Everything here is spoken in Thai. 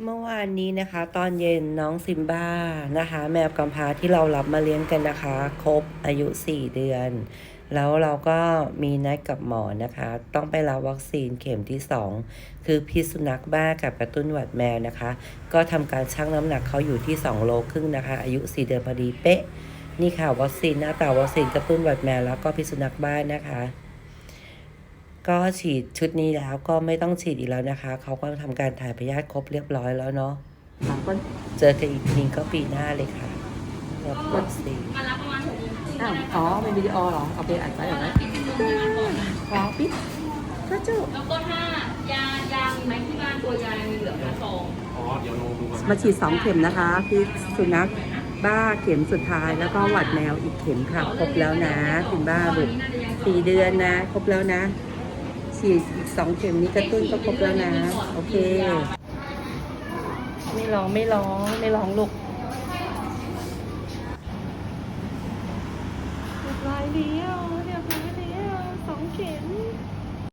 เมื่อวานนี้นะคะ ตอนเย็นน้องซิมบ้านะคะ แมวกำพร้าที่เรารับมาเลี้ยงกันนะคะ ครบอายุ 4 เดือน แล้วเราก็มีนัดกับหมอนะคะ ต้องไปรับวัคซีนเข็มที่ 2 คือพิษสุนัขบ้ากับกระตุ้นหวัดแมวนะคะ ก็ทำการชั่งน้ำหนักเขาอยู่ที่ 2 โลครึ่งนะคะ อายุ 4 เดือนพอดีเป๊ะ นี่ค่ะวัคซีนหน้าตาวัคซีนกระตุ้นหวัดแมวแล้วก็พิษสุนัขบ้านะคะ ก็ฉีดชุดนี้แล้วก็ไม่ต้องฉีดอีกแล้วนะคะ เขาก็ทำการถ่ายพยาธิครบเรียบร้อยแล้วเนาะเจอกันอีกทีก็ปีหน้าเลยค่ะรับวัคซีนอ้าวอ๋อเป็นวิดีโอเหรอ เอาไปอัดไว้เหรอแล้วปิดชั่วโมงงานก่อนนะขอปิดก็จุแล้วก็ถ้ายายามีไหมที่บ้านตัวยามีเหลือแค่ซองมาฉีดสองเข็มนะคะพิษสุนัขบ้าเข็มสุดท้ายแล้วก็หวัดแมวอีกเข็มค่ะ ครบแล้วนะถึงบ้าบุกสี่เดือนนะ ครบแล้วนะ ฉีดอีกสองเข็มนี้กระตุ้นก็ครบแล้วนะ โอเค ไม่ร้องไม่ร้องไม่ร้องลูกเรียบร้อยแล้ว